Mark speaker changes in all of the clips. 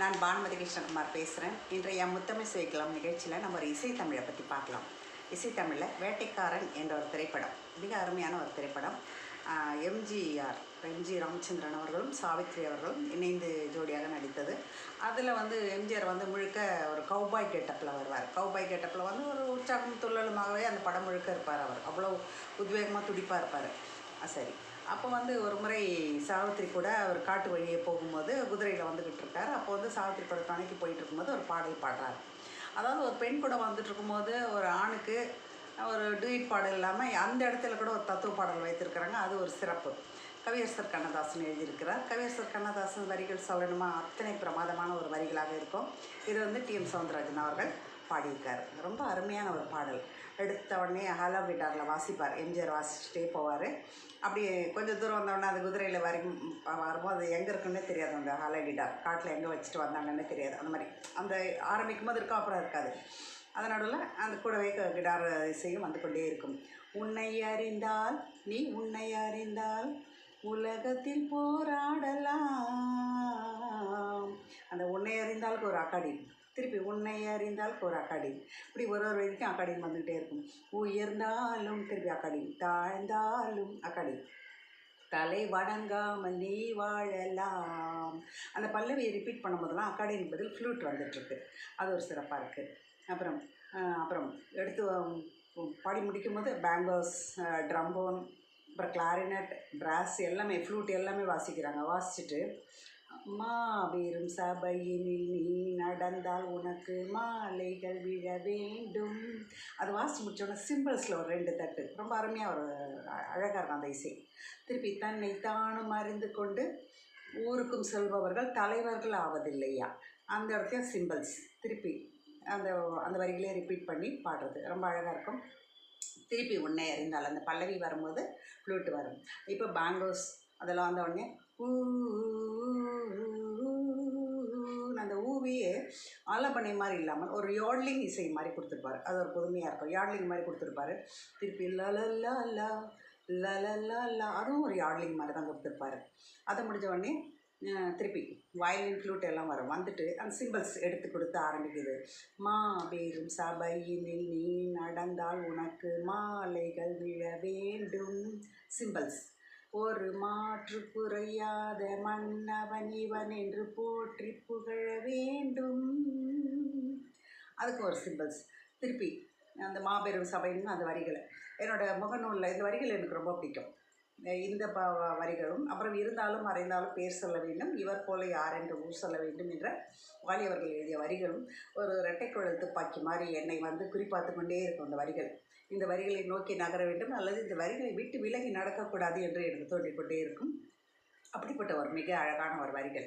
Speaker 1: நான் பானுமதி கிருஷ்ணகுமார் பேசுகிறேன் இன்றைய முத்தமிழ் சுவைக்கலாம் நிகழ்ச்சியில் நம்ம ஒரு இசைத்தமிழை பற்றி பார்க்கலாம். இசைத்தமிழில் வேட்டைக்காரன் என்ற ஒரு திரைப்படம் மிக அருமையான ஒரு திரைப்படம். எம்ஜிஆர் எம்ஜி ராமச்சந்திரன் அவர்களும் சாவித்ரி அவர்களும் இணைந்து ஜோடியாக நடித்தது. அதில் வந்து எம்ஜிஆர் வந்து முழுக்க ஒரு கௌபாய் கெட்டப்பில் வருவார். கௌபாய் கெட்டப்பில் வந்து ஒரு உற்சாகம் துள்ளலுமாகவே அந்த படம் முழுக்க இருப்பார் அவர். அவ்வளோ உத்வேகமாக துடிப்பாக இருப்பார். சரி. அப்போ வந்து ஒரு முறை சாவித்திரி கூட அவர் காட்டு வழியே போகும்போது குதிரையில் வந்துக்கிட்டு இருக்கார். அப்போ வந்து சாவித்திரி கூட துணைக்கு போயிட்டு இருக்கும்போது ஒரு பாடல் பாடுறாரு. அதாவது ஒரு பெண் கூட வந்துட்டு இருக்கும்போது ஒரு ஆணுக்கு ஒரு டூயிட் பாடல் இல்லாமல் அந்த இடத்துல கூட ஒரு தத்துவ பாடல் வைத்திருக்கிறாங்க. அது ஒரு சிறப்பு. கவியரசர் கண்ணதாசன் எழுதியிருக்கிறார். கவியரசர் கண்ணதாசன் வரிகள் சொல்லணுமா? அத்தனை பிரமாதமான ஒரு வரிகளாக இருக்கும். இது வந்து டிஎம் சவுந்தரராஜன் அவர்கள் பாடியிருக்கார். ரொம்ப அருமையான ஒரு பாடல். எடுத்த உடனே ஹலோ கிட்டாரில் வாசிப்பார். எம்ஜிஆர் வாசிச்சுட்டே போவார். அப்படி கொஞ்சம் தூரம் வந்தோடனே அந்த குதிரையில் வரி வரும்போது அது எங்கே இருக்குன்னே தெரியாது அந்த ஹலோ கிட்டார். காட்டில் எங்கே வச்சுட்டு வந்தாங்கன்னே தெரியாது. அந்த மாதிரி. அந்த ஆரம்பிக்கும் போது இருக்கும் அப்புறம் இருக்காது. அதன் நடுவில் அந்த கூடவே க- கிடார் இசையும் வந்து கொண்டே இருக்கும். உன்னை அறிந்தால் நீ உன்னை அறிந்தால் உலகத்தில் போராடலாம். அந்த உன்னை அறிந்தாலுக்கு ஒரு அக்காடி திருப்பி உன்னை அறிந்தாலுக்கு ஒரு அக்காடி இப்படி ஒரு ஒரு வரைக்கும் அக்காடின்னு வந்துக்கிட்டே இருக்கும். உயர்ந்தாலும் திருப்பி அக்காடி தாழ்ந்தாலும் அக்காடி தலை வணங்காமல் நீ வாழலாம். அந்த பல்லவியை ரிப்பீட் பண்ணும்போதெல்லாம் அக்காடியின் பதில் ஃப்ளூட் வந்துட்டுருக்கு. அது ஒரு சிறப்பாக இருக்குது அப்புறம் அப்புறம் எடுத்து பாடி பாடி முடிக்கும்போது பேங்கோஸ் ட்ரம்போன் அப்புறம் கிளாரினட் பிராஸ் எல்லாமே ஃப்ளூட் எல்லாமே வாசிக்கிறாங்க. வாசிச்சுட்டு மாபெரும் சபையினில் நீ நடந்தால் உனக்கு மாலைகள் விழ வேண்டும். அது வாசி முடிச்சோடனே சிம்பிள்ஸில் ஒரு ரெண்டு தட்டு. ரொம்ப அருமையாக ஒரு அழகாக இருக்கும் அந்த இசை. திருப்பி தன்னை தானும் அறிந்து கொண்டு ஊருக்கும் செல்பவர்கள் தலைவர்கள் ஆவதில்லையா? அந்த இடத்துல சிம்பிள்ஸ். திருப்பி அந்த அந்த வரிகளே ரிப்பீட் பண்ணி பாடுறது. ரொம்ப அழகாக இருக்கும். திருப்பி உன்னை அறிந்தால் அந்த பல்லவி வரும்போது ஃப்ளூட் வரும். இப்போ பேங்கோஸ் அதெல்லாம் வந்த உடனே ஊ ஆலப்பனை மாதிரி இல்லாமல் ஒரு யாட்லிங் இசை மாதிரி கொடுத்துருப்பாரு. அது ஒரு புதுமையாக இருக்கும். யாட்லிங் மாதிரி கொடுத்துருப்பாரு. திருப்பி லலல்லா லா லலல்லா லா அதுவும் ஒரு யாட்லிங் மாதிரி தான் கொடுத்துருப்பாரு. அதை முடிஞ்ச உடனே திருப்பி வயலின் ஃப்ளூட் எல்லாம் வரும் வந்துட்டு அந்த சிம்பிள்ஸ் எடுத்து கொடுத்து ஆரம்பிக்குது. மாபெரும் சபையினில் நீ நடந்தால் உனக்கு மாலைகள் விழ வேண்டும். சிம்பிள்ஸ் ஒரு மாற்று குறையாத மன்னவன் இவன் என்று போற்றி புகழ வேண்டும். அதுக்கு ஒரு சிம்பிள்ஸ் திருப்பி அந்த மாபெரும் சபைன்னு அந்த வரிகளை. என்னோட முகநூலில் இந்த வரிகள் எனக்கு ரொம்ப பிடிக்கும். இந்த ப வரிகளும் அப்புறம் இருந்தாலும் மறைந்தாலும் பேர் சொல்ல வேண்டும் இவர் போல யார் என்று ஊர் சொல்ல வேண்டும் என்ற வாலி அவர்கள் எழுதிய வரிகளும் ஒரு இரட்டைக்குழல் துப்பாக்கி மாதிரி என்னை வந்து குறிப்பாத்து கொண்டே இருக்கும் அந்த வரிகள். இந்த வரிகளை நோக்கி நகர வேண்டும் அல்லது இந்த வரிகளை விட்டு விலகி நடக்கக்கூடாது என்று எனக்கு தோன்றிக்கொண்டே இருக்கும். அப்படிப்பட்ட ஒரு மிக அழகான ஒரு வரிகள்.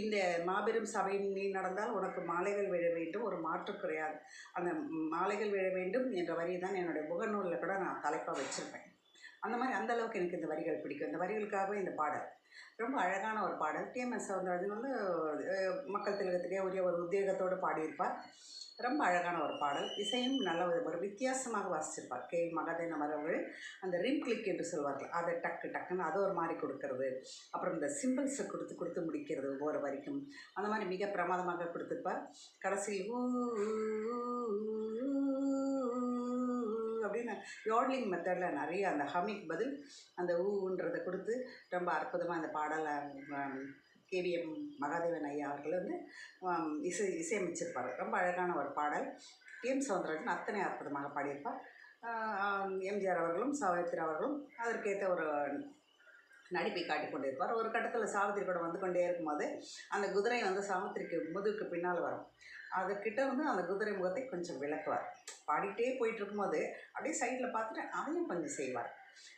Speaker 1: இந்த மாபெரும் சபையில் நீ நடந்தால் உனக்கு மாலைகள் விழ வேண்டும் ஒரு மாற்று குறையாது. அந்த மாலைகள் விழ வேண்டும் என்ற வரி தான் என்னுடைய முகநூலில் கூட நான் தலைப்பாக வச்சுருப்பேன். அந்த மாதிரி அந்த அளவுக்கு எனக்கு இந்த வரிகள் பிடிக்கும். இந்த வரிகளுக்காகவே இந்த பாடல். ரொம்ப அழகான ஒரு பாடல். டிஎம்எஸ் சவுந்தரராஜன் வந்து மக்கள் திலகத்திலே உரிய ஒரு உத்வேகத்தோடு பாடியிருப்பார். ரொம்ப அழகான ஒரு பாடல். இசையும் நல்ல ஒரு வித்தியாசமாக வாசிச்சிருப்பார். கே. மகாதேவன் அவர்கள் அந்த ரிம் கிளிக் என்று சொல்வார்கள். அதை டக்கு டக்குன்னு அது ஒரு மாதிரி கொடுக்கறது. அப்புறம் இந்த சிம்பிள்ஸை கொடுத்து கொடுத்து முடிக்கிறது ஒவ்வொரு வரைக்கும். அந்த மாதிரி மிக பிரமாதமாக கொடுத்துருப்பார். கடைசியில் ஊ அப்படின்னு யோட்லிங் மெத்தடில் நிறைய அந்த ஹமிக் பதில் அந்த ஊன்றதை கொடுத்து ரொம்ப அற்புதமாக அந்த பாடலை கேவிஎம் மகாதேவன் ஐயா அவர்கள் வந்து இசை இசையமைச்சிருப்பார். ரொம்ப அழகான ஒரு பாடல். டிஎம் சவுந்தரராஜன் அத்தனை அற்புதமாக பாடியிருப்பார். எம்ஜிஆர் அவர்களும் சாவித்திரி அவர்களும் அதற்கேற்ற ஒரு நடிப்பை காட்டிக் கொண்டிருப்பார். ஒரு கட்டத்தில் சாவித்திரி கூட வந்து கொண்டே இருக்கும்போது அந்த குதிரை வந்து சாவித்திரிக்கு முதுகுக்கு பின்னால் வரும். அதுக்கிட்ட வந்து அந்த குதிரை முகத்தை கொஞ்சம் விளக்குவார். பாடிட்டே போயிட்டு இருக்கும்போது அப்படியே சைடில் பார்த்துட்டு அதையும் கொஞ்சம் செய்வார்.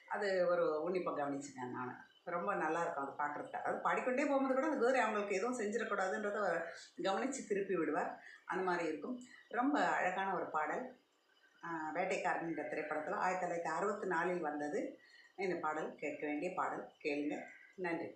Speaker 1: அது ஒரு உன்னிப்பாக கவனிச்சுட்டேன் நான். ரொம்ப நல்லாயிருக்கும் அது பார்க்குறதுக்கு அதாவது பாடிக்கொண்டே போகும்போது கூட அந்த குதிரை அவங்களுக்கு எதுவும் செஞ்சிடக்கூடாதுன்றதை கவனித்து திருப்பி விடுவார். அந்த மாதிரி இருக்கும். ரொம்ப அழகான ஒரு பாடல். வேட்டைக்காரன் என்ற திரைப்படத்தில் ஆயிரத்தி தொள்ளாயிரத்தி அறுபத்தி நாலில் வந்தது. இந்த பாடல் கேட்க வேண்டிய பாடல் கேளுங்க. நன்றி.